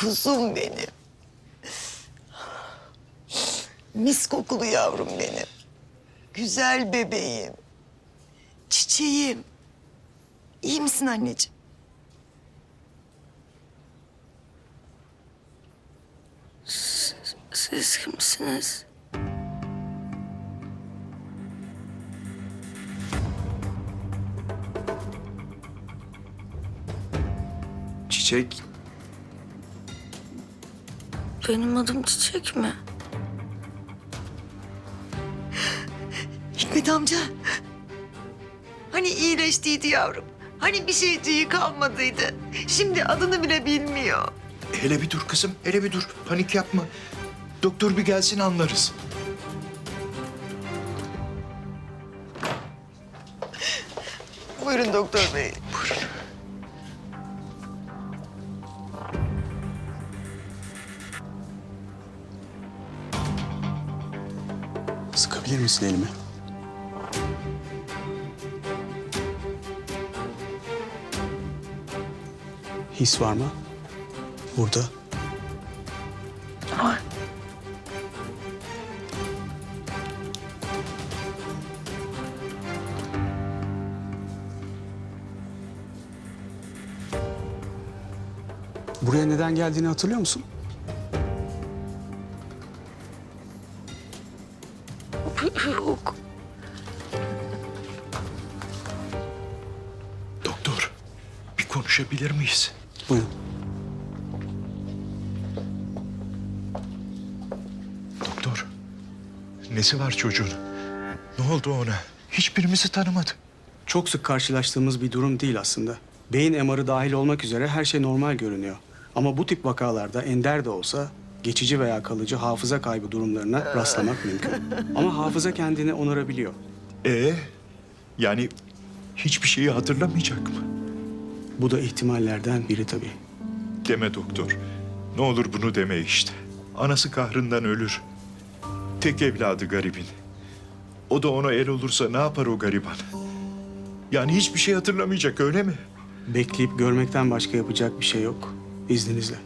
Kuzum benim. Mis kokulu yavrum benim. Güzel bebeğim. Çiçeğim. İyi misin anneciğim? Siz kimsiniz? Çiçek Benim adım Çiçek mi? Hikmet amca. Hani iyileştiydi yavrum. Hani bir şeyciği kalmadıydı. Şimdi adını bile bilmiyor. hele bir dur kızım hele bir dur panik yapma. Doktor bir gelsin anlarız. Buyurun doktor bey. Sıkabilir misin elimi? His var mı? Burada. Var. Buraya neden geldiğini hatırlıyor musun? Yok. Doktor bir konuşabilir miyiz? Buyurun. Doktor nesi var çocuğun? Ne oldu ona? Hiçbirimizi tanımadı. Çok sık karşılaştığımız bir durum değil aslında. Beyin MR'ı dahil olmak üzere her şey normal görünüyor. Ama bu tip vakalarda ender de olsa geçici veya kalıcı hafıza kaybı durumlarına rastlamak mümkün. Ama hafıza kendini onarabiliyor. Ee, yani hiçbir şeyi hatırlamayacak mı? Bu da ihtimallerden biri tabii. Deme doktor. Ne olur bunu deme işte. Anası kahrından ölür. Tek evladı garibin. O da ona el olursa ne yapar o gariban? Yani hiçbir şey hatırlamayacak öyle mi? Bekleyip görmekten başka yapacak bir şey yok. İzninizle.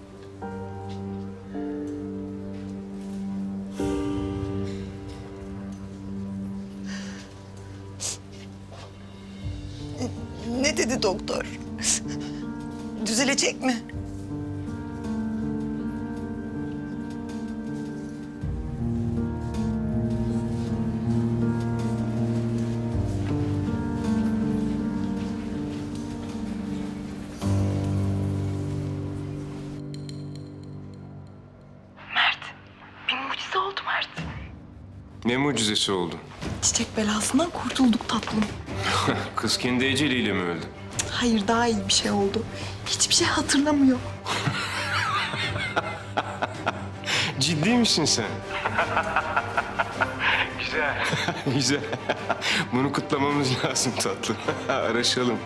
Doktor? Düzelecek mi? Bir mucize oldu Mert. Ne mucizesi oldu? Çiçek belasından kurtulduk tatlım. Kız kendi eceliyle mi öldü? Hayır daha iyi bir şey oldu. Hiçbir şey hatırlamıyor. Ciddi misin sen? Güzel. Güzel. Bunu kutlamamız lazım tatlım. Araşalım.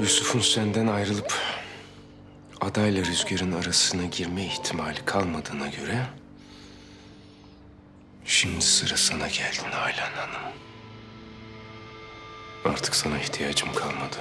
Yusuf'un senden ayrılıp adayla rüzgarın arasına girme ihtimali kalmadığına göre... Şimdi sıra sana geldi Nalan Hanım. Artık sana ihtiyacım kalmadı.